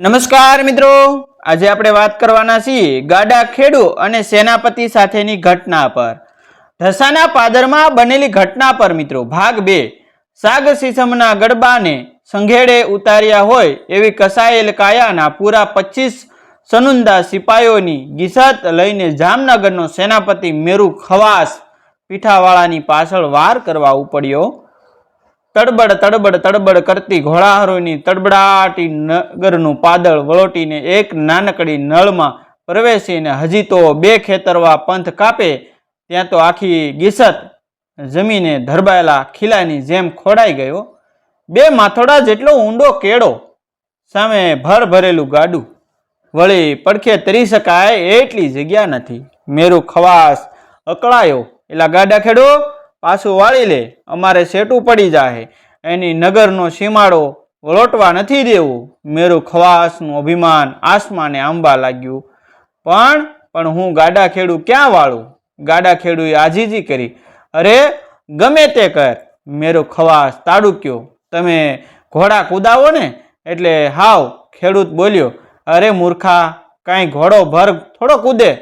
નમસ્કાર મિત્રો. આજે આપણે વાત કરવાના છીએ ગાડા ખેડુ અને સેનાપતિ સાથેની ઘટના પર. ઢસાના પાદરમાં બનેલી ઘટના પર મિત્રો, ભાગ બે. સાગ સીસમના ગડબાને સંઘેડે ઉતાર્યા હોય એવી કસાયેલ કાયાના પૂરા પચીસ સનુંદા સિપાઈઓની ગિસત લઈને જામનગરનો સેનાપતિ મેરુ ખવાસ પીઠાવાળાની પાછળ વાર કરવા ઉપડ્યો. તડબડ તડબડ તડબડ કરતી ઘોડાહારોની તડબડાટી નગરનું પાદળ વળોટીને એક નાનકડી નળમાં પ્રવેશીને હજી તો બે ખેતરવા પંથ કાપે, ત્યાં તો આખી ગીસત જમીને ધરબાયેલા ખીલાની જેમ ખોડાઈ ગયો. બે માથોડા જેટલો ઊંડો કેળો, સામે ભર ભરેલું ગાડું. વળી પડખે તરી શકાય એટલી જગ્યા નથી. મેરું ખવાસ અકળાયો. એલા ગાડા ખેડો. પાછું વાળી લે. અમારે સેટું પડી જાહે. એની નગરનો સીમાડો વળોટવા નથી દેવું. મેરું ખવાસનું અભિમાન આસમાને આંબા લાગ્યું. પણ પણ હું ગાડા ખેડું ક્યાં વાળું? ગાડા ખેડુએ આજીજી કરી. અરે, ગમે તે કર. મેરો ખવાસ તાડુક્યો. તમે ઘોડા કુદાવો ને? એટલે હાવ ખેડૂત બોલ્યો. અરે મૂર્ખા, કાંઈ ઘોડો ભર થોડો કૂદે.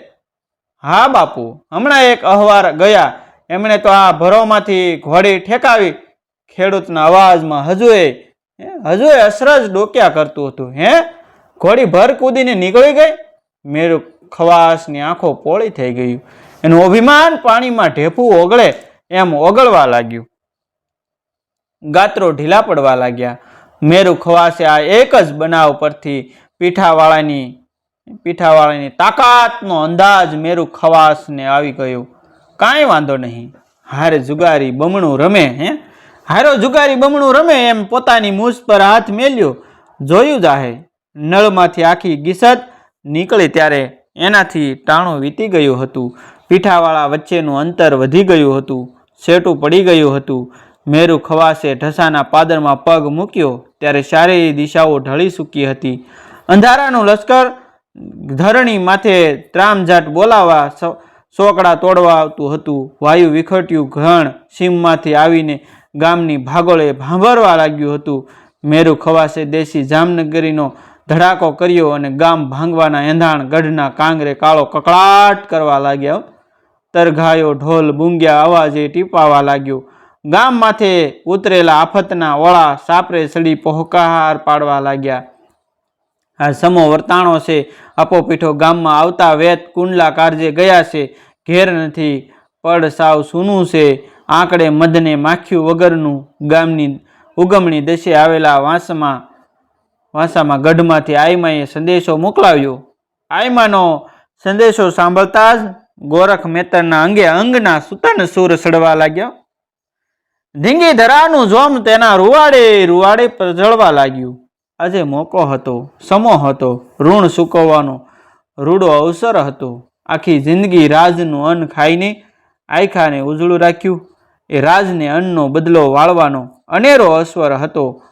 હા બાપુ, હમણાં એક અહવાર ગયા. એમણે તો આ ભરોમાંથી ઘોડી ઠેકાવી ખેડૂતના અવાજમાં હજુએ હજુએ અસરજ ડોક્યા કરતું હતું, હે? ઘોડી ભર કૂદીને નીકળી ગઈ? મેરુ ખવાસની આંખો પોળી થઈ ગયું એનું અભિમાન પાણીમાં ઢેફું ઓગળે એમ ઓગળવા લાગ્યું. ગાત્રો ઢીલા પડવા લાગ્યા. મેરુ ખવાસે આ એક જ બનાવ પરથી પીઠાવાળાની પીઠાવાળાની તાકાતનો અંદાજ મેરુ ખવાસને આવી ગયો. કાંઈ વાંધો નહીં. હારે જુગારી બમણું રમે, હે? હારો જુગારી બમણું રમે એમ પોતાની મૂછ પર હાથ મેલ્યો, જોયું જાહે. નળમાંથી આખી ગીસત નીકળી ત્યારે એનાથી ટાણું વીતી ગયું હતું. પીઠાવાળા વચ્ચેનું અંતર વધી ગયું હતું. સેટું પડી ગયું હતું. મેરુ ખવાસે ઢસાના પાદરમાં પગ મૂક્યો ત્યારે ચારેય દિશાઓ ઢળી ચૂકી હતી. અંધારાનું લશ્કર ધરણી માથે ત્રામઝાટ બોલાવા સોકડા તોડવા આવતું હતું. વાયુ વિખટ્યું, ઘણ સીમમાંથી આવીને ગામની ભાગોળે ભાંભરવા લાગ્યું હતું. મેરુ ખવાસે દેશી જામનગરીનો ધડાકો કર્યો અને ગામ ભાંગવાના એંધાણ ગઢના કાંગરે કાળો કકળાટ કરવા લાગ્યો. તરઘાયો ઢોલ બુંગ્યા અવાજે ટીપાવા લાગ્યો. ગામ માથે ઉતરેલા આફતના ઓળા સાપરે સડી પોહકાર પાડવા લાગ્યા. સમો વર્તાણો છે. આપો પીઠો ગામમાં આવતા વેત કુંડલા કારજે ગયા છે. ઘેર નથી, પડ સાવ સૂનું છે. આંકડે મધને માખ્યું વગરનું ગામની ઉગમણી દશે આવેલા વાંસમાં, વાંસામાં ગઢમાંથી આઈમાએ સંદેશો મોકલાવ્યો. આઈમાનો સંદેશો સાંભળતા જ ગોરખ મેતરના અંગે અંગના સુતન સૂર સડવા લાગ્યો. ધીંગી ધરાનું જોમ તેના રૂવાડે રૂવાડે પર જળવા લાગ્યું. આજે મોકો હતો, સમો હતો, ઋણ સૂકવવાનો રૂડો અવસર હતો. આખી જિંદગી રાજનું અન્ન ખાઈને આયખાને ઉજળું રાખ્યું. એ રાજને અન્નનો બદલો વાળવાનો અનેરો અસવર હતો.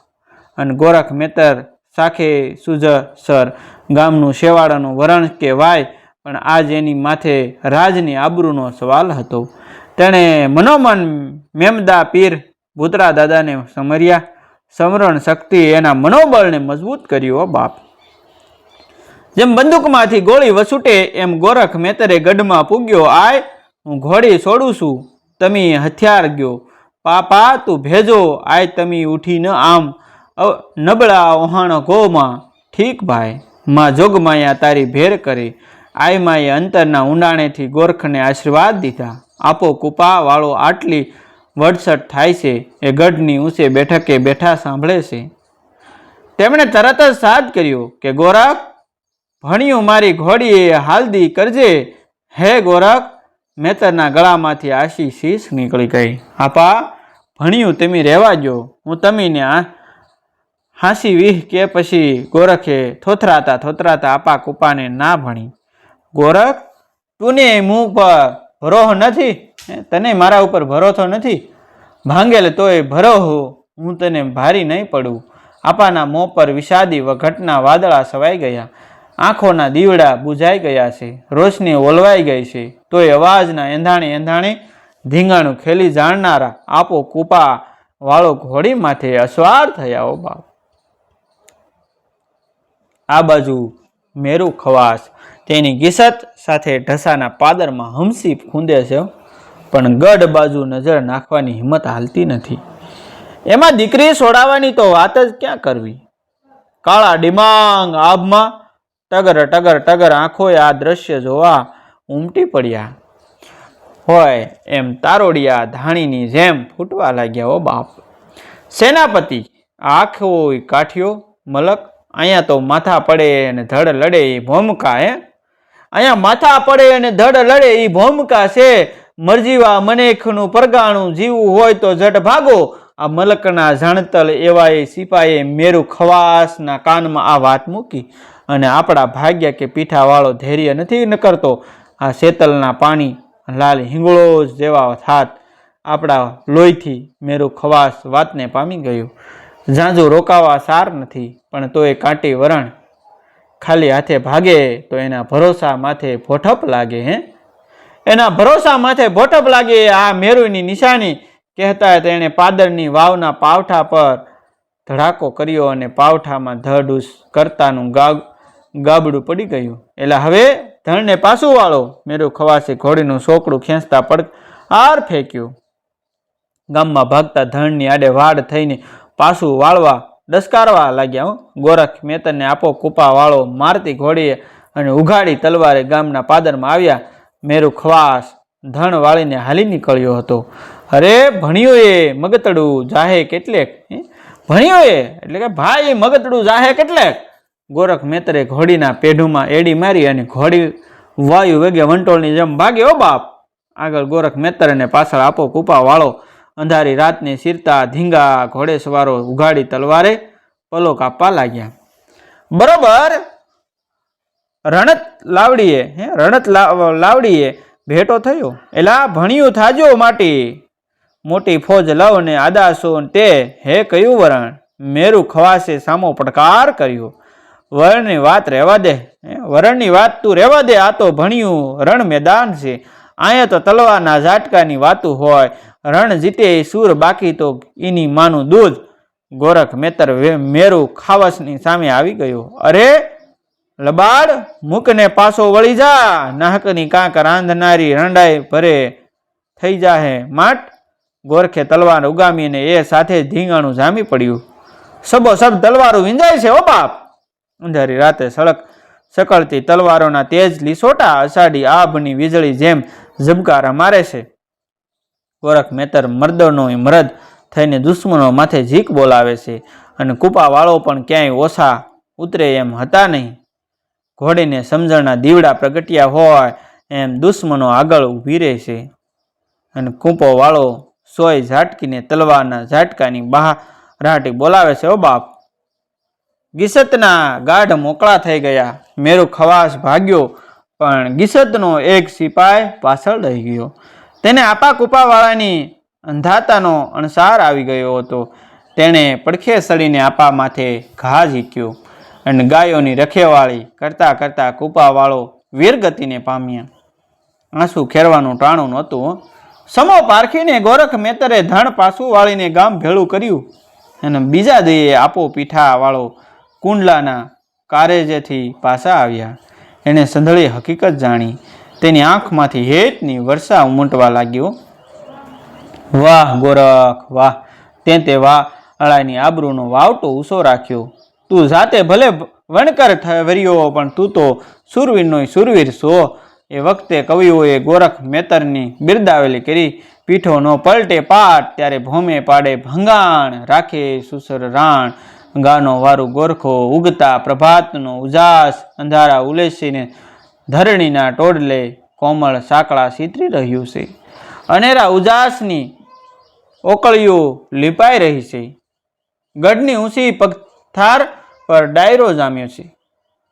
અને ગોરખ મેતર સાખે સુજ સર ગામનું શેવાળાનું વરણ કે વાય પણ આજ એની માથે રાજની આબરૂનો સવાલ હતો. તેણે મનોમન મેમદા પીર ભૂતરા દાદાને સમર્યા. સમરણ શક્તિ એના મનોબળને મજબૂત કર્યું બાપ. જેમ બંદૂકમાંથી ગોળી વસૂટે, એમ ગોરખ મેતરે ગઢમાં પૂગ્યો, આય, હું ઘોડી છોડું છું, તમે હથિયાર ગયો. પાપા, તું ભેજો, આય, તમે ઉઠી ન આમ. નબળા ઓહાણ ગોમાં. ઠીક ભાઈ, માં જોગમાયા તારી ભેર કરી. આય માએ અંતરના ઊંડાણેથી ગોરખને આશીર્વાદ દીધા. આપો કુપા વાળો આટલી વડસટ થાય છે, એ ગઢની ઊંચે બેઠકે બેઠા સાંભળે છે. તેમણે તરત જ સાદ કર્યો કે, ગોરખ, ભણ્યું મારી ઘોડીએ હાલદી કરજે. હે ગોરખ, મેતરના ગળામાંથી આશી શીશ નીકળી ગઈ. આપા, ભણ્યું તમે રહેવા જો હું તમીને આ હાંસી વીહ કે પછી ગોરખે થોથરાતા થોથરાતા આપા કૂપાને ના ભણી. ગોરખ, તુને મું પર ભરોહ નથી? તને મારા ઉપર ભરોસો નથી? ભાંગેલ તોય ભરો હો, હું તને ભારી નહીં પડું. આપાના મોં પર વિષાદી વઘટના વાદળા સવાઈ ગયા. આંખોના દીવડા બુઝાઈ ગયા છે. રોશની ઓલવાઈ ગઈ છે. તોય અવાજના એંધાણે એંધાણે ધીંગાણું ખેલી જાણનારા આપો કૂપા વાળો ઘોડી માથે અસવાર થયા ઓ બાપ. આ બાજુ મેરુ ખવાસ. તેની ગીસત સાથે ઢસાના પાદરમાં હમસી ખૂંદે છે પણ ગઢ બાજુ નજર નાખવાની હિંમત હાલતી નથી. એમાં દીકરી છોડાવવાની તો વાત જ ક્યાં કરવી? કાળા ડિમાંગ આભમાં ટગર ટગર ટગર આંખોએ આ દ્રશ્ય જોવા ઉમટી પડ્યા. હોય એમ તારોડિયા ધાણીની જેમ ફૂટવા લાગ્યા ઓ બાપ. સેનાપતિ આખો કાઠિયો, મલક, અહીંયા તો માથા પડે અને ધડ લડે એ ભોમકા, હે? અહીંયા માથા પડે અને ધડ લડે એ ભોમકા છે. મરજીવા મનેખનું પરગાણું જીવવું હોય તો જટ ભાગો. આ મલકના જાણતલ એવા એ સિપાહીએ મેરુ ખવાસના કાનમાં આ વાત મૂકી અને આપણા ભાગ્ય કે પીઠાવાળો ધૈર્ય નથી ન કરતો. આ શેતલના પાણી લાલ હિંગળો જેવા થાત. આપણા લોહીથી મેરું ખવાસ વાતને પામી ગયું. ઝાંઝુ રોકાવા સાર નથી, પણ તોય કાંટી વરણ. ખાલી હાથે ભાગે તો એના ભરોસા માથે ભોઠપ લાગે, હે? એના ભરોસા માથે ભોટપ લાગે આ મેરુની નિશાની કહેતા તેણે પાદરની વાવના પાવઠા પર ધડાકો કર્યો અને પાવઠામાં ધડુસ કરતાનું ગાગ, ગાબડું પડી ગયું. એટલે હવે ધણને પાછું વાળો. મેરુ ખવાસી ઘોડીનું સોકડું ખેંચતા પડ આર ફેંક્યું. ગામમાં ભાગતા ધણની આડે વાડ થઈને પાછું વાળવા ડસકારવા લાગ્યા. ગોરખ મેતનને આપો કૂપા વાળો મારતી ઘોડીએ અને ઉઘાડી તલવારે ગામના પાદરમાં આવ્યા. મેરુ ખવાસ ધણ વાળીને હાલી નીકળ્યો હતો. અરે ભણ્યોએ મગતડું જાહે કેટલેક? ભણ્યોએ એટલે કે ભાઈ, મગતડું જાહે કેટલેક? ગોરખ મેતરે ઘોડીના પેઢુમાં એડી મારી અને ઘોડી વાયુ વેગે વંટોળની જેમ ભાગ્યો બાપ! આગળ ગોરખ મેતર અને પાછળ આપો કૂપા વાળો અંધારી રાતને શિરતા ધીંગા ઘોડેસવારો ઉઘાડી તલવારે પલો કાપવા લાગ્યા. બરોબર! રણત લાવડીએ, હે? રણત લાવ- લાવડીએ ભેટો થયો. એલા ભણ્યું થાજો માટી. મોટી ફોજ લવ ને આદાસો તે, હે કયું વરણ? મેરુ ખવાસે સામો પડકાર કર્યો. વરણની વાત રહેવા દે વરણની વાત તું રહેવા દે, આ તો ભણ્યું રણ મેદાન છે. અહીંયા તો તલવારના ઝાટકાની વાતું હોય. રણ જીતે સૂર બાકી તો એની માનું દૂધ. ગોરખ મેતર મેરુ ખાવસની સામે આવી ગયો. અરે લબાડ મૂકને પાછો વળી જા, નાહકની કાંક રાંધનારી રંડાઈ ભરે થઈ જાહે. માટ, ગોરખે તલવાર ઉગામીને એ સાથે ધીંગાણું જામી પડ્યું. સબો સબ તલવારો વિંજાય છે ઓ બાપ. અંધારી રાતે સળક સકળતી તલવારોના તેજ લીસોટા અષાઢી આભની વીજળી જેમ ઝબકારા મારે છે. ગોરખ મેતર મર્દનો મરદ થઈને દુશ્મનો માથે ઝીક બોલાવે છે અને કૂપાવાળો પણ ક્યાંય ઓછા ઉતરે એમ હતા નહીં. ઘોડીને સમજણના દીવડા પ્રગટ્યા હોય એમ દુશ્મનો આગળ ઊભી રહે છે. અને કૂંપો વાળો સોય ઝાટકીને તલવારના ઝાટકાની બહારાટી બોલાવે છે, ઓ બાપ! ગીસતના ગાઢ મોકળા થઈ ગયા. મેરુ ખવાસ ભાગ્યો, પણ ગીસતનો એક સિપાય પાછળ રહી ગયો. તેને આપા કૂપાવાળાની અંધાતાનો અણસાર આવી ગયો હતો. તેણે પડખે સડીને આપા માથે ઘા ઝીક્યો. અને ગાયોની રખેવાળી કરતાં કરતાં કૂપાવાળો વીરગતિને પામ્યા. આંસુ ખેરવાનું ટાણું નહોતું સમો પારખીને ગોરખ મેતરે ધણ પાછું વાળીને ગામ ભેળું કર્યું. અને બીજા દઈએ આપો પીઠાવાળો કુંડલાના કારેજેથી પાછા આવ્યા. એણે સંધળી હકીકત જાણી. તેની આંખમાંથી હેતની વર્ષા ઉમટવા લાગ્યો. વાહ ગોરખ, વાહ. તે તે વાહ અળાની આબરૂનો વાવટો ઊંસો રાખ્યો. તું જાતે ભલે વણકર વર્યો પણ તું તો સુરવીરનો સુરવીર છો. એ વખતે કવિઓએ ગોરખ મેતરની બિરદાવેલી કરી પીઠોનો પલટે પાટ ત્યારે ભોમે પાડે ભંગાણ રાખે સુસર રાણ. ગાનો વારું ગોરખો ઉગતા પ્રભાતનો ઉજાસ અંધારા ઉલેસીને ધરણીના ટોડલે કોમળ સાંકળા સીતરી રહ્યું છે. અનેરા ઉજાસની ઓકળીઓ લીપાઈ રહી છે. ગઢની ઊંચી પગથાર પર ડાયરો જામ્યો છે.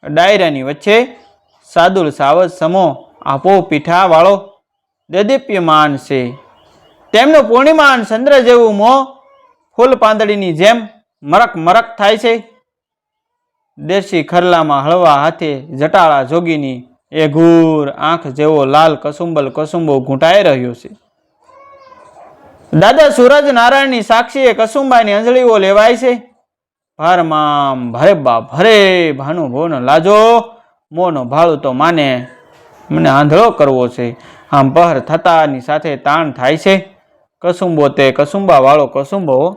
ડાયરાની વચ્ચે સાદુલ સાવજ સમો આપો પીઠા વાળો દેદીપ્યમાન છે. તેમનું પૂર્ણિમાન ચંદ્ર જેવું મોં ફૂલ પાંદડીની જેમ મરક મરક થાય છે. દેશી ખરલામાં હળવા હાથે જટાળા જોગીની એ ઘૂર આંખ જેવો લાલ કસુંબલ કસુંબો ઘૂંટાઈ રહ્યો છે. દાદા સૂરજ નારાયણની સાક્ષીએ કસુંબાની અંજળીઓ લેવાય છે. ભારમાં ભરે બા ભરે, ભાનુ ભોન, લાજો. મોનો ભાળું તો માને. મને આંધળો કરવો છે. આમ પહર થતાની સાથે તાણ થાય છે. કસુંબો તે કસુંબા વાળો કસુંબો.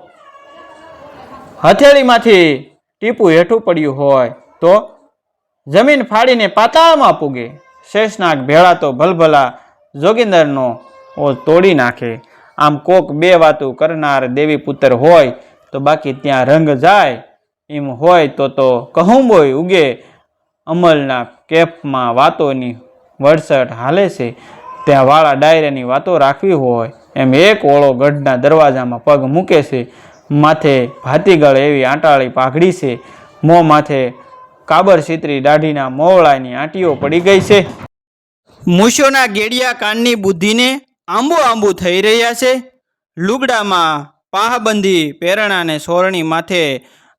હથેળીમાંથી ટીપું હેઠું પડ્યું હોય તો જમીન ફાડીને પાતાળમાં પૂગે. શેષનાગ ભેળા તો ભલભલા જોગિંદરનો ઓ તોડી નાખે. આમ કોક બે વાતું કરનાર દેવી પુત્ર હોય તો બાકી ત્યાં રંગ જાય. એમ હોય તો તો કહુંબોય ઉગે અમલના કેફમાં વાતોની વરસટ હાલે છે. ત્યાં વાળા ડાયરાની વાતો રાખવી હોય, એમ એક ઓળો ગઢના દરવાજામાં પગ મૂકે છે. માથે ભાતીગળ એવી આંટાળી પાઘડી છે. મોં માથે કાબર સિતરી દાઢીના મોવળાની આંટીઓ પડી ગઈ છે. મૂછોના ગેડિયા કાનની બુદ્ધિને આંબુ આંબુ થઈ રહ્યા છે. લુગડામાં પાહબંધી પેરણાને સોરણી માથે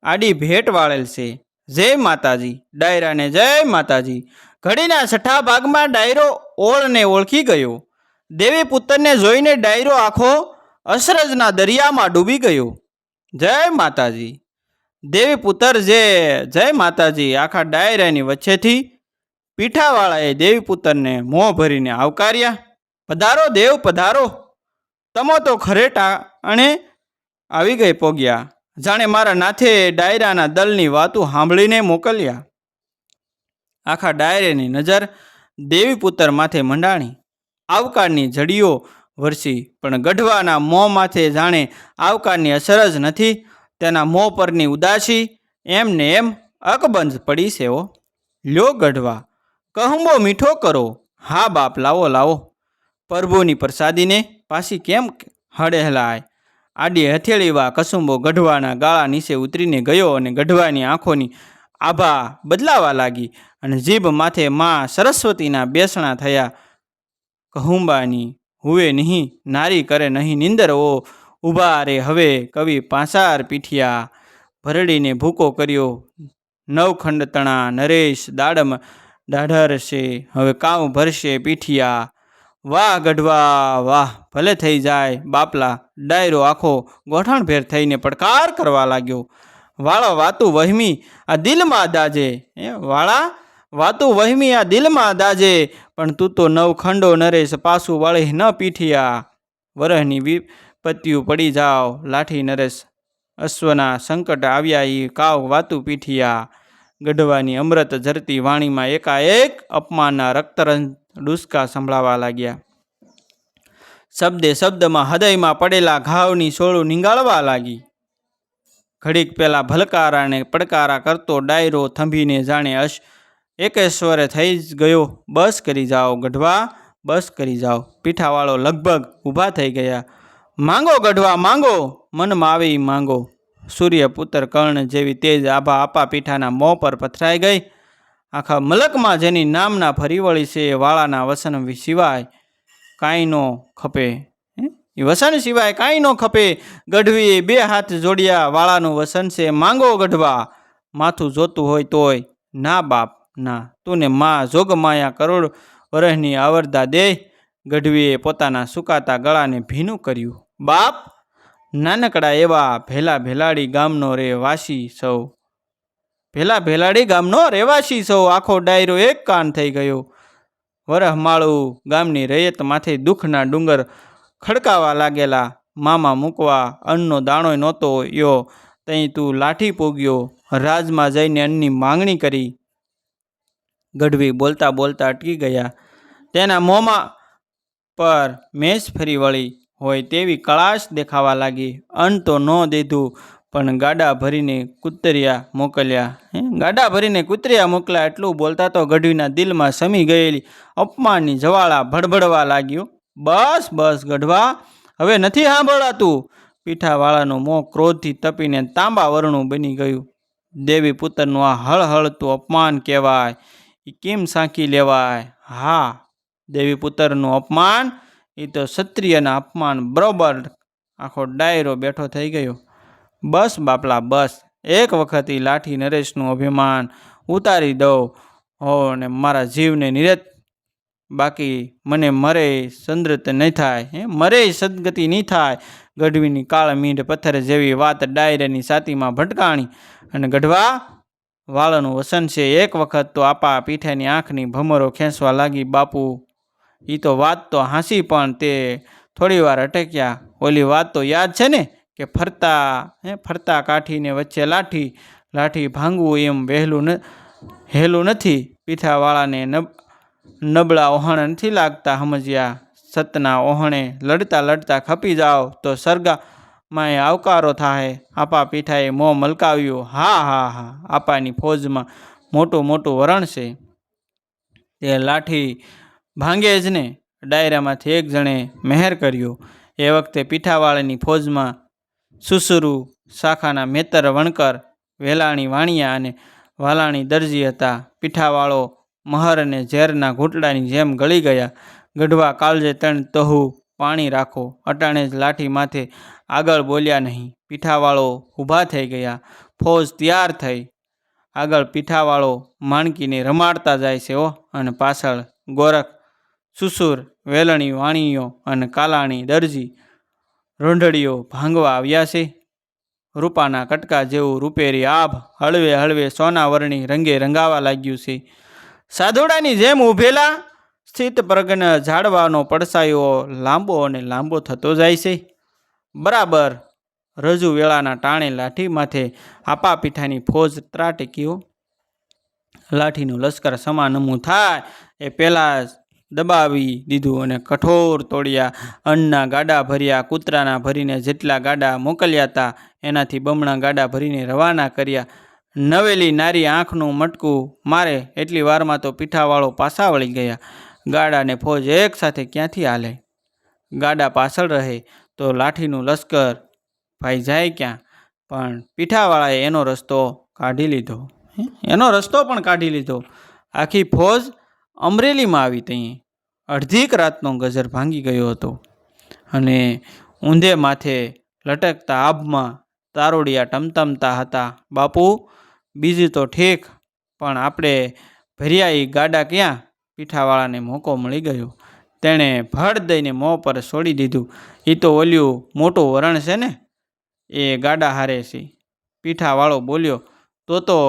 આડી ભેટ વાળેલ છે. જય માતાજી. ડાયરાને જય માતાજી. ઘડીના છઠ્ઠા ભાગમાં ડાયરો ઓળને ઓળખી ગયો. દેવી પુત્રને જોઈને ડાયરો આખો અસરજના દરિયામાં ડૂબી ગયો. જય માતાજી. દેવી પુત્ર જે, જય માતાજી, આખા ડાયરાની વચ્ચેથી પીઠાવાળાએ દેવી પુત્રને મોં ભરીને આવકાર્યા. પધારો દેવ, પધારો. તમો તો ખરેટા અને આવી ગઈ પોગ્યા. જાણે મારા નાથે ડાયરાના દલની વાતો સાંભળીને મોકલ્યા. આખા ડાયરેની નજર દેવીપુત્ર માથે મંડાણી. આવકારની જડીઓ વરસી, પણ ગઢવાના મોં માથે જાણે આવકારની અસર જ નથી. તેના મોં પરની ઉદાસી, એમને એમ અકબંધ પડી સેવો. લ્યો ગઢવા, કહુંબો મીઠો કરો, હા બાપ લાવો લાવો. પ્રભુની પ્રસાદીને પાછી કેમ હળેહલાય આડી હથેળીવા કસુંબો ગઢવાના ગાળા નીચે ઉતરીને ગયો અને ગઢવાની આંખોની આભા બદલાવા લાગી અને જીભ માથે માં સરસ્વતીના બેસણા થયા. કહુંબાની હુએ નહીં, નારી કરે નહીં, નિંદર ઓ, ઊભા રે હવે, કવિ પાંસાર પીઠિયા. ભરડીને ભૂકો કર્યો નવખંડ તણા નરેશ દાડમ દાઢરશે હવે કાવ ભરશે પીઠિયા? વાહ ગઢવા, વાહ, ભલે થઈ જાય બાપલા, ડાયરો આખો ગોઠણભેર થઈને પડકાર કરવા લાગ્યો. વાળા વાતું વહમી, આ દિલમાં દાજે. એ વાળા, વાતું વહમી, આ દિલમાં દાજે. પણ તું તો નવખંડો નરેશ પાછું વાળી ન પીઠિયા. વરહની વિપત્તિઓ પડી જાઓ, લાઠી નરેશ. અશ્વના સંકટ આવ્યા એ કાવ વાતું પીઠિયા. ગઢવાની અમૃત ઝરતી વાણીમાં એકાએક અપમાનના રક્તરંજ ડુસકા સંભળાવા લાગ્યા. શબ્દે શબ્દમાં હૃદયમાં પડેલા ઘાવની સોળું નીંગાળવા લાગી. ઘડીક પેલા ભલકારાને પડકારા કરતો ડાયરો થંભીને જાણે અશ, એકેશ્વરે થઈ જ ગયો. બસ કરી જાઓ ગઢવા, બસ કરી જાઓ. પીઠાવાળો લગભગ ઊભા થઈ ગયા. માંગો ગઢવા, માંગો. મનમાં આવી માંગો. સૂર્યપુત્ર કર્ણ જેવી તેજ આભા આપા પીઠાના મોં પર પથરાઈ ગઈ. આખા મલકમાં જેની નામના ફરી વળી છે એ વાળાના વસન સિવાય કાંઈ નો ખપે? એ વસન સિવાય કાંઈ નો ખપે. ગઢવીએ બે હાથ જોડ્યા વાળાનું વસન છે માંગો ગઢવા. માથું જોતું હોય તોય ના બાપ ના. તું ને માં જોગમાયા કરોડ વરહની આવરદા દે. ગઢવીએ પોતાના સુકાતા ગળાને ભીનું કર્યું. બાપ, નાનકડા એવા ભેલા ભેલાડી ગામનો રે વાસી સૌ. ભેલા ભેલાડી ગામનો રહેવાસી સૌ. આખો ડાયરો એક કાન થઈ ગયો. વરહમાળું ગામની રૈયતમાંથી માથે દુઃખના ડુંગર ખડકાવા લાગેલા. મામા મૂકવા અન્નનો દાણો નહોતો યો. તઈ તું લાઠી પૂગ્યો. રાજમાં જઈને અન્નની માંગણી કરી. ગઢવી બોલતા બોલતા અટકી ગયા. તેના મોંમાં પર મેષ ફરી વળી. હોય તેવી કળાશ દેખાવા લાગી. અન્ન તો ન દીધું. પણ ગાડા ભરીને કૂતરિયા મોકલ્યા. હે? ગાડા ભરીને કૂતરિયા મોકલ્યા એટલું બોલતા તો ગઢવીના દિલમાં સમી ગયેલી. અપમાનની જવાળા ભડભડવા લાગ્યું. બસ બસ ગઢવા, હવે નથી સાંભળાતું. પીઠાવાળાનું મોં ક્રોધથી તપીને તાંબા વરણું બની ગયું. દેવી પુત્રનું આ હળહળતું અપમાન કહેવાય. એ કેમ સાંકી લેવાય? હા, દેવી પુત્રનું અપમાન એ તો ક્ષત્રિયના અપમાન બરોબર. આખો ડાયરો બેઠો થઈ ગયો. બસ બાપલા, બસ. એક વખત એ લાઠી નરેશનું અભિમાન ઉતારી દઉં. હો, ને મારા જીવને નિરત. બાકી મને મરે સંદ્રત નહીં થાય, હે? મરે સદગતિ નહીં થાય. ગઢવીની કાળ મીંઢ પથ્થર જેવી વાત ડાયરાની સાતીમાં ભટકાણી. અને ગઢવા, વાળનું વસન છે એક વખત તો આપા પીઠાની આંખની ભમરો ખેંચવા લાગી બાપુ. એ તો વાત તો હાંસી પણ તે થોડી વાર અટક્યા. ઓલી વાત તો યાદ છે ને? કે ફરતા, હે, ફરતા કાઠીને વચ્ચે લાઠી લાઠી ભાંગવું એમ વહેલું ન હેલું નથી. પીઠાવાળાને નબ, નબળા ઓહણ નથી લાગતા સમજ્યા. સતના ઓહણે લડતા લડતા ખપી જાઓ તો સરગામાં એ આવકારો થાય આપા પીઠાએ મોં મલકાવ્યું, હા હા હા, આપાની ફોજમાં મોટું મોટું વરણ છે. તે લાઠી ભાંગે જ ને. ડાયરામાંથી એક જણે મહેર કર્યો. એ વખતે પીઠાવાળાની ફોજમાં સુસુરુ, શાખાના મેતર, વણકર, વેલાણી, વાણિયા અને વાલાણી દરજી હતા. પીઠાવાળો, મહર અને ઝેરના ઘૂંટડાની જેમ ગળી ગયા. ગઢવા કાળજે તણ તહુ પાણી રાખો. અટાણે જ લાઠી માથે આગળ બોલ્યા નહીં. પીઠાવાળો ઊભા થઈ ગયા. ફોજ તૈયાર થઈ. આગળ પીઠાવાળો માણકીને રમાડતા જાય છે ઓ અને પાછળ ગોરખ, સુસુર, વેલણી વાણીઓ અને કાલાણી દરજી રોંઢળીઓ ભાંગવા આવ્યા છે. રૂપાના કટકા જેવું રૂપેરી આભ હળવે હળવે સોનાવરણી રંગે રંગાવા લાગ્યું છે. સાધુડાની જેમ ઊભેલા સ્થિત પ્રજ્ઞ ઝાડવાનો પડસાયો લાંબો અને લાંબો થતો જાય છે. બરાબર રજુ વેળાના ટાણે લાઠી માથે આપા પીઠાની ફોજ ત્રાટકીઓ લાઠીનું લશ્કર સમાનમું થાય. એ પહેલાં દબાવી દીધું અને કઠોર તોડ્યા. અન્નના ગાડા ભર્યા, કૂતરાના ભરીને જેટલા ગાડા મોકલ્યા હતા એનાથી બમણા ગાડા ભરીને રવાના કર્યા. નવેલી નારી આંખનું મટકું મારે એટલી વારમાં તો પીઠાવાળો પાછા વળી ગયા. ગાડાને ફોજ એક સાથે ક્યાંથી હાલે? ગાડા પાછળ રહે તો લાઠીનું લશ્કર ભાઈ જાય ક્યાં? પણ પીઠાવાળાએ એનો રસ્તો કાઢી લીધો. એનો રસ્તો પણ કાઢી લીધો. આખી ફોજ અમરેલીમાં આવી ત્યાં અડધીક રાતનો ગજર ભાંગી ગયો હતો અને ઊંધે માથે લટકતા આભમાં તારોડિયા ટમટમતા હતા. બાપુ, બીજી તો ઠીક, પણ આપણે ભર્યા ગાડા ક્યાં? પીઠાવાળાને મોકો મળી ગયો. તેણે ભડ દઈને મોં પર છોડી દીધું. એ તો ઓલ્યું મોટું વરણ છે ને? એ ગાડા હારે છે. પીઠાવાળો બોલ્યો, તો તો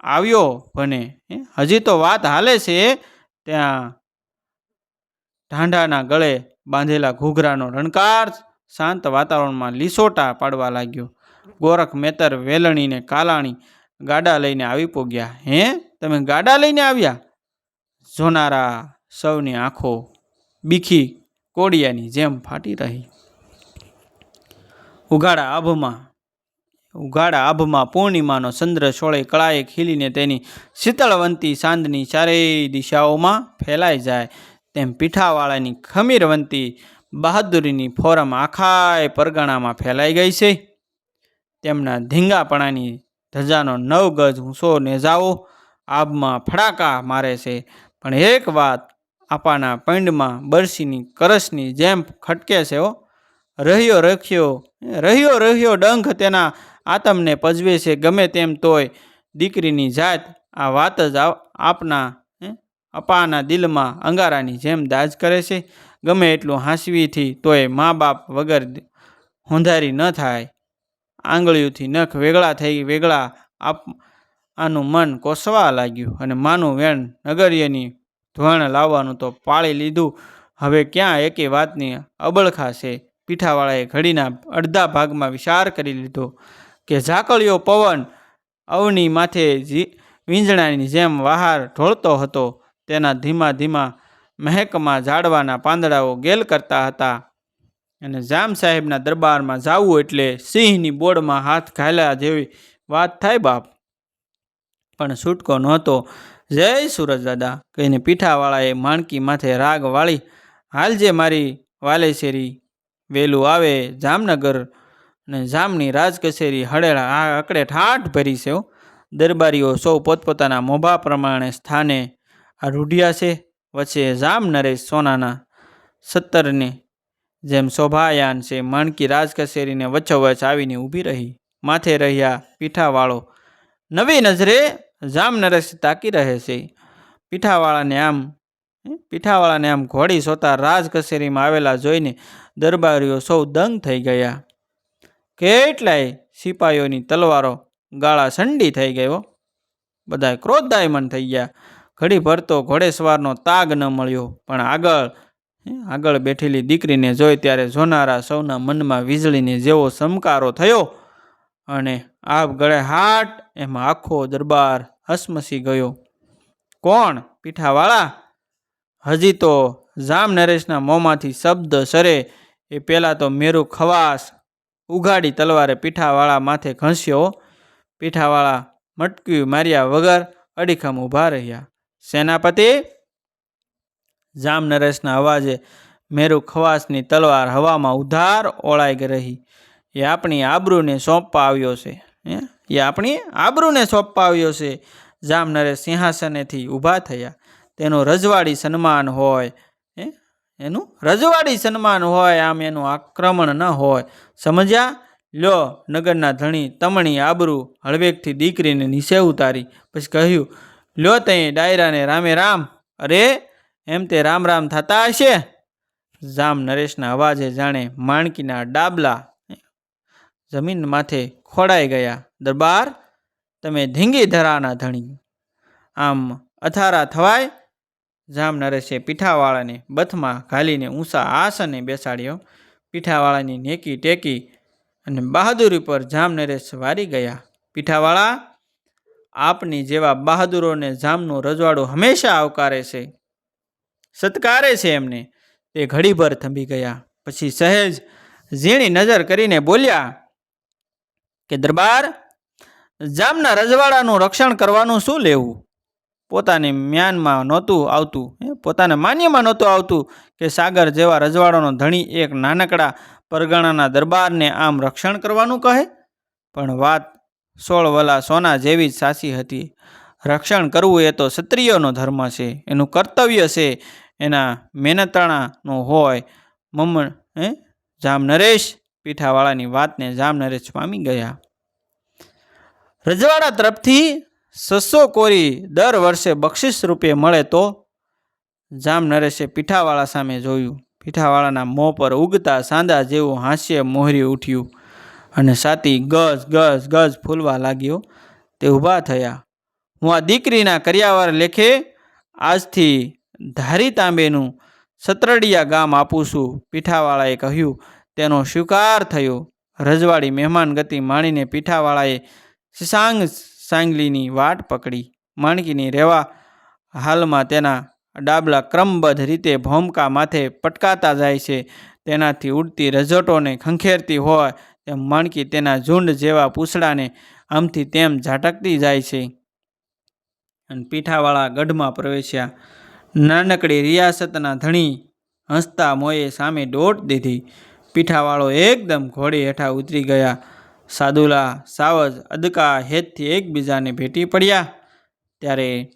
આવ્યો ભને હજી તો વાત હાલે છે, ત્યાં ઢાંઢાના ગળે બાંધેલા ઘૂઘરાનો રણકાર શાંત વાતાવરણમાં લીસોટા પાડવા લાગ્યો. ગોરખ મેતર, વેલણીને કાલાણી ગાડા લઈને આવી પોગ્યા. હે? તમે ગાડા લઈને આવ્યા? જોનારા, સૌની આંખો બીખી કોડિયાની જેમ ફાટી રહી. ઉઘાડા આભમાં ઉઘાડા આભમાં પૂર્ણિમાનો ચંદ્ર સોળે કળાએ ખીલીને તેની શીતળવંતી સાંજની ચારેય દિશાઓમાં ફેલાઈ જાય. તેમ પીઠાવાળાની ખમીરવંતી બહાદુરીની ફોરમ આખાય પરગણામાં ફેલાઈ ગઈ છે. તેમના ધીંગાપણાની ધજાનો નવ ગજ ઊંચો જાઓ આબમાં ફડાકા મારે છે, પણ એક વાત આપાના પૈંડમાં બરસીની કરસની જેમ ખટકે છે ઓ રહ્યો રખ્યો, રહ્યો રહ્યો ડંખ તેના આતમને પજવે છે, ગમે તેમ તોય દીકરીની જાત આ વાત જ આપના અપાના દિલમાં અંગારાની જેમ દાજ કરે છે. ગમે એટલું હાંસવીથી તોય મા બાપ વગર હોંધારી ન થાય. આંગળીઓથી નખ વેગળા થઈ વેગળા આપ, આનું મન કોસવા લાગ્યું અને માનું વેણ નગર્યની ધોણ લાવવાનું તો પાળી લીધું. હવે ક્યાં એકે વાતની અબળખા છે. પીઠાવાળાએ ઘડીના અડધા ભાગમાં વિચાર કરી લીધો કે ઝાકળિયો પવન અવની માથે જી વીંજણાની જેમ વહાર ઢોળતો હતો. તેના ધીમા ધીમા મહેકમાં ઝાડવાના પાંદડાઓ ગેલ કરતા હતા. અને જામ સાહેબના દરબારમાં જાવું એટલે સિંહની બોર્ડમાં હાથ ઘાલ્યા જેવી વાત થાય બાપ. પણ છૂટકો નહોતો. જય સુરજ દાદા, કહીને પીઠાવાળાએ માણકી માથે રાગ વાળી, હાલ જે મારી વાલેશેરી વેલું આવે જામનગર અને જામની રાજ કચેરી હળેળા આ અકડે ઠાઠ ભરી છે દરબારીઓ સૌ પોતપોતાના મોભા પ્રમાણે સ્થાને આ રૂઢિયા છે, વચ્ચે જામ નરેશ સોનાના સત્તરને, જેમ શોભાયાન છે, માણકી રાજ કચેરીને વચ્ચોવચ આવીને ઊભી રહી. માથે રહ્યા પીઠાવાળો, નવી નજરે જામ નરેશ તાકી રહે છે. પીઠાવાળાને આમ પીઠાવાળાને આમ ઘોડી સોતા રાજ કચેરીમાં આવેલા જોઈને દરબારીઓ સૌ દંગ થઈ ગયા. કેટલાય સિપાહીઓની તલવારો ગાળા સંડી થઈ ગયો બધા ક્રોધાયમન થઈ ગયા. ઘડી ભરતો ઘોડેસવારનો તાગ ન મળ્યો. પણ આગળ આગળ બેઠેલી દીકરીને જોઈ ત્યારે જોનારા સૌના મનમાં વીજળીને જેવો સમકારો થયો અને આપ ગળે હાટ એમાં આખો દરબાર હસમસી ગયો. કોણ, પીઠાવાળા? હજી તો જામ નરેશના મોંમાંથી શબ્દ સરે, એ પહેલાં તો મેરુ ખવાસ ઉઘાડી તલવારે પીઠાવાળા માથે ઘસ્યો. પીઠાવાળા મટક્યું માર્યા વગર અડીખમ ઊભા રહ્યા. સેનાપતિ જામ નરેશના અવાજે મેરુ ખવાસની તલવાર હવામાં ઉધાર ઓળાઈ રહી એ આપણી આબરૂને સોંપવા આવ્યો છે? એ આપણી આબરૂને સોંપવા આવ્યો છે જામ નરેશ સિંહાસનેથી ઊભા થયા તેનું રજવાડી સન્માન હોય? એનું રજવાડી સન્માન હોય આમ એનું આક્રમણ ન હોય સમજ્યા લ્યો નગરના ધણી તમણી આબરૂ હળવેકથી દીકરીને નીચે ઉતારી પછી કહ્યું લ્યો તઈ ડાયરાને રામે રામ. અરે, એમ તે રામ રામ થતા હશે? જામ નરેશના અવાજે જાણે માણકીના ડાબલા જમીન માથે ખોડાઈ ગયા. દરબાર, તમે ધીંગી ધરાના ધણી. આમ અથારા થવાય? જામ નરેશે પીઠાવાળાને બથમાં ઘાલીને ઊંચા આસને બેસાડ્યો. પીઠાવાળાની નેકી ટેકી અને બહાદુરી પર જામ નરેશ વારી ગયા. પીઠાવાળા આપની જેવા બહાદુરોને જામનું રજવાડું હંમેશા આવકારે છે. સત્કારે છે એમને. તે ઘડીભર થંભી ગયા. પછી સહેજ ઝીણી નજર કરીને બોલ્યા, કે દરબાર, જામના રજવાડાનું રક્ષણ કરવાનું શું લેવું? પોતાને મ્યાનમાં નહોતું આવતું પોતાને માન્યમાં નહોતું આવતું કે સાગર જેવા રજવાડાનો ધણી એક નાનકડા પરગણાના દરબારને આમ રક્ષણ કરવાનું કહે? પણ વાત સોળ વલા સોના જેવી જ સાચી હતી. રક્ષણ કરવું એ તો ક્ષત્રિયોનો ધર્મ છે. એનું કર્તવ્ય છે. એના મહેનતાણાનું હોય. મમ્મ હે? જામ નરેશ પીઠાવાળાની વાતને જામ નરેશ પામી ગયા. રજવાડા તરફથી સસો કોરી દર વર્ષે બક્ષિસ રૂપે મળે તો જામ નરેશે પીઠાવાળા સામે જોયું. પીઠાવાળાના મોં પર ઉગતા સાંદા જેવું હાસ્ય મોહરી ઉઠ્યું. અને સાતી ગજ ગજ ગજ ફૂલવા લાગ્યો. તે ઊભા થયા. હું આ દીકરીના કર્યાવાર લેખે આજથી ધારી તાંબેનું સતરડિયા ગામ આપું છું, પીઠાવાળાએ કહ્યું. તેનો સ્વીકાર થયો. રજવાડી મહેમાન ગતિ માણીને પીઠાવાળાએ શશાંગ સાંગલીની વાટ પકડી. માણકીની રેવા હાલમાં તેના ડાબલા ક્રમબદ્ધ રીતે ભોમકા માથે પટકાતા જાય છે. તેનાથી ઉડતી રજટોને ખંખેરતી હોય તેમ માણકી તેના ઝુંડ જેવા પૂંછડાને આમથી તેમ ઝાટકતી જાય છે. અને પીઠાવાળા ગઢમાં પ્રવેશ્યા. નાનકડી રિયાસતના ધણી હસતા મોએ સામે દોટ દીધી. પીઠાવાળો એકદમ ઘોડી હેઠા ઉતરી ગયા. સાદુલા, સાવજ, અદકા હેતથી એકબીજાને ભેટી પડ્યા. ત્યારે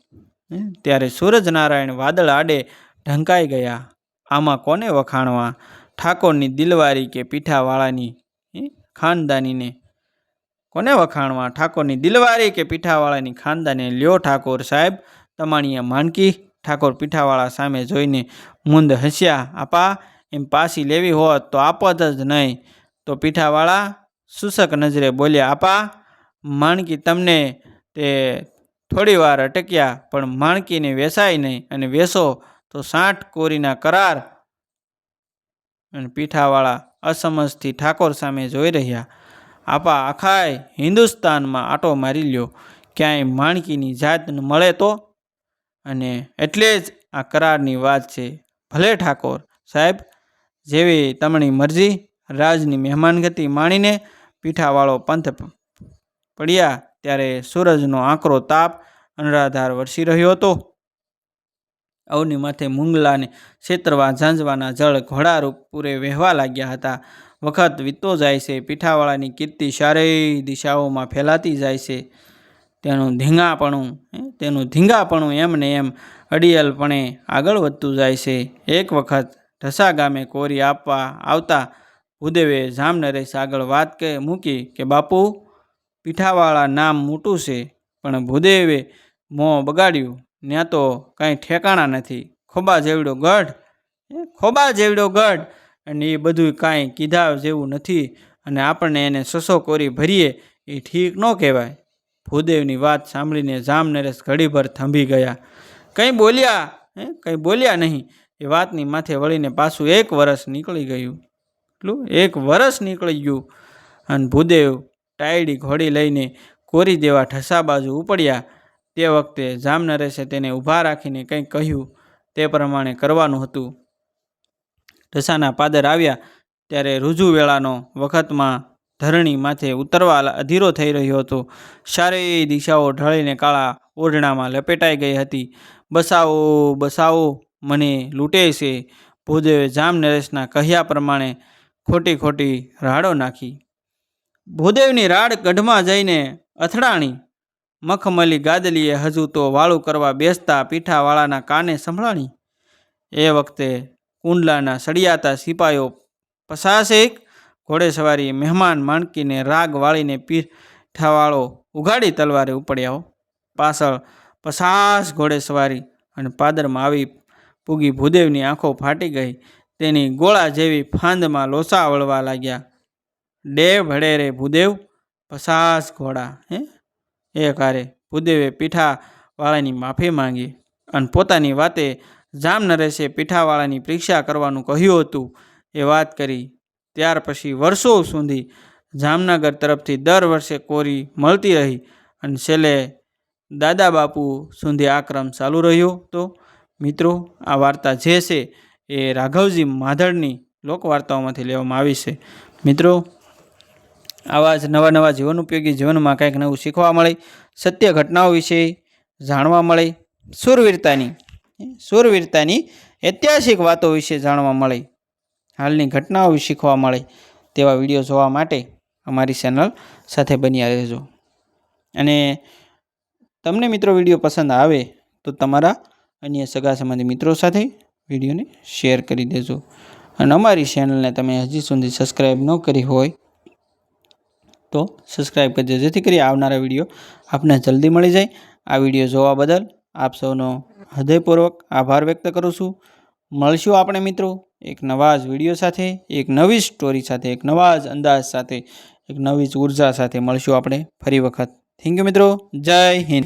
ત્યારે સૂરજનારાયણ વાદળ આડે ઢંકાઈ ગયા. આમાં કોને વખાણવા? ઠાકોરની દિલવારી કે પીઠાવાળાની ખાનદાનીને કોને વખાણવા? ઠાકોરની દિલવારી કે પીઠાવાળાની ખાનદાની લ્યો ઠાકોર સાહેબ, તમાણીએ માનકી ઠાકોર પીઠાવાળા સામે જોઈને મુંદ હસ્યા. આપા, એમ પાસી લેવી હોત તો આપત જ નહીં. તો પીઠાવાળા શુસક નજરે બોલ્યા, આપા, માણકી તમને તે થોડી વાર અટક્યા, પણ માણકીને વેસાય નહીં અને વેસો તો સાઠ કોરીના કરાર. અને પીઠાવાળા અસમજથી ઠાકોર સામે જોઈ રહ્યા. આપા આખાય હિન્દુસ્તાનમાં આટો મારી લ્યો. ક્યાંય માણકીની જાત મળે તો? અને એટલે જ આ કરારની વાત છે. ભલે ઠાકોર સાહેબ, જેવી તમણી મરજી, રાજની મહેમાનગતિ માણીને પીઠાવાળો પંથ પડ્યા ત્યારે સૂરજનો આકરો તાપ અનરાધાર વરસી રહ્યો હતો. અવની માથે મુંગલાને છેતરવા ઝાંઝવાના જળ ઘોડારૂપ પૂરે વહેવા લાગ્યા હતા. વખત વીતતો જાય છે, પીઠાવાળાની કીર્તિ ચારેય દિશાઓમાં ફેલાતી જાય છે. તેનું ધીંગાપણું તેનું ધીંગાપણું એમને એમ અડિયલપણે આગળ વધતું જાય છે. એક વખત ઢસા ગામે કોરી આપવા આવતા ભૂદેવે જામનરેશ આગળ વાત કે, મૂકી કે, બાપુ, પીઠાવાળા નામ મોટું છે, પણ ભૂદેવે મોં બગાડ્યું. ત્યાં તો કાંઈ ઠેકાણા નથી. ખોબા જેવડો ગઢ ખોબા જેવડો ગઢ. અને એ બધું કાંઈ કીધા જેવું નથી. અને આપણને એને સસો કોરી ભરીએ એ ઠીક ન કહેવાય. ભૂદેવની વાત સાંભળીને જામ નરેશ ઘડીભર થંભી ગયા. કંઈ બોલ્યા? હે? કંઈ બોલ્યા નહીં. એ વાતની માથે વળીને પાછું એક વરસ નીકળી ગયું. એટલું? એક વરસ નીકળી ગયું. અને ભૂદેવ ટાયડી ઘોડી લઈને કોરી દેવા ઠસા બાજુ ઉપડ્યા. તે વખતે જામનરેશે તેને ઊભા રાખીને કંઈક કહ્યું તે પ્રમાણે કરવાનું હતું. ઢસાના પાદર આવ્યા ત્યારે રુજુ વેળાનો વખતમાં ધરણી માથે ઉતરવા અધીરો થઈ રહ્યો હતો. ચારેય દિશાઓ ઢળીને કાળા ઓઢણામાં લપેટાઈ ગઈ હતી. બસાવો બસાવો, મને લૂંટે છે. ભૂદેવે જામ નરેશના કહ્યા પ્રમાણે ખોટી ખોટી રાડો નાખી. ભૂદેવની રાડ ગઢમાં જઈને અથડાણી મખમલી ગાદલીએ હજુ તો વાળું કરવા બેસતા પીઠાવાળાના કાને સંભળાણી? એ વખતે કુંડલાના સળિયાતા સિપાઈઓ પસાસેક ઘોડેસવારી મહેમાન માણકીને રાગ વાળીને પીઠાવાળો ઉઘાડી તલવારે ઉપડ્યાઓ પાછળ પસાસ ઘોડેસવારી અને પાદરમાં આવી પૂગી ભૂદેવની આંખો ફાટી ગઈ. તેની ગોળા જેવી ફાંદમાં લોસા વળવા લાગ્યા. ડે ભડે રે ભૂદેવ, પસાસ ઘોડા, હે? એ કારે ભૂદેવે પીઠાવાળાની માફી માંગી અને પોતાની વાતે જામ નરેશે પીઠાવાળાની પરીક્ષા કરવાનું કહ્યું હતું. એ વાત કરી ત્યાર પછી વર્ષો સુધી જામનગર તરફથી દર વર્ષે કોરી મળતી રહી અને છેલ્લે દાદા બાપુ સુધી આ ક્રમ ચાલુ રહ્યો તો મિત્રો, આ વાર્તા જે છે એ રાઘવજી માધળની લોકવાર્તાઓમાંથી લેવામાં આવી છે. મિત્રો આવા જ નવા નવા જીવન ઉપયોગી જીવનમાં કંઈક નવું શીખવા મળે, સત્ય ઘટનાઓ વિશે જાણવા મળે શૂરવીરતાની શૂરવીરતાની ઐતિહાસિક વાતો વિશે જાણવા મળે, હાલની ઘટનાઓ શીખવા મળે તેવા વીડિયો જોવા માટે અમારી ચેનલ સાથે બન્યા રહેજો. અને તમને મિત્રો વીડિયો પસંદ આવે તો તમારા અન્ય સગા સંબંધી મિત્રો સાથે વિડીયોને શેર કરી દેજો. અને અમારી ચેનલને તમે હજી સુધી સબસ્ક્રાઈબ ન કરી હોય તો સબસ્ક્રાઈબ કરજો, જેથી કરી આવનારા વીડિયો આપને જલ્દી મળી જાય. આ વીડિયો જોવા બદલ આપ સૌનો હૃદયપૂર્વક આભાર વ્યક્ત કરું છું. મળશું આપણે મિત્રો એક નવા જ વીડિયો સાથે, એક નવી સ્ટોરી સાથે, એક નવા જ અંદાજ સાથે, એક નવી જ ઊર્જા સાથે મળશું આપણે ફરી વખત. થેન્ક યુ મિત્રો. જય હિન્દ.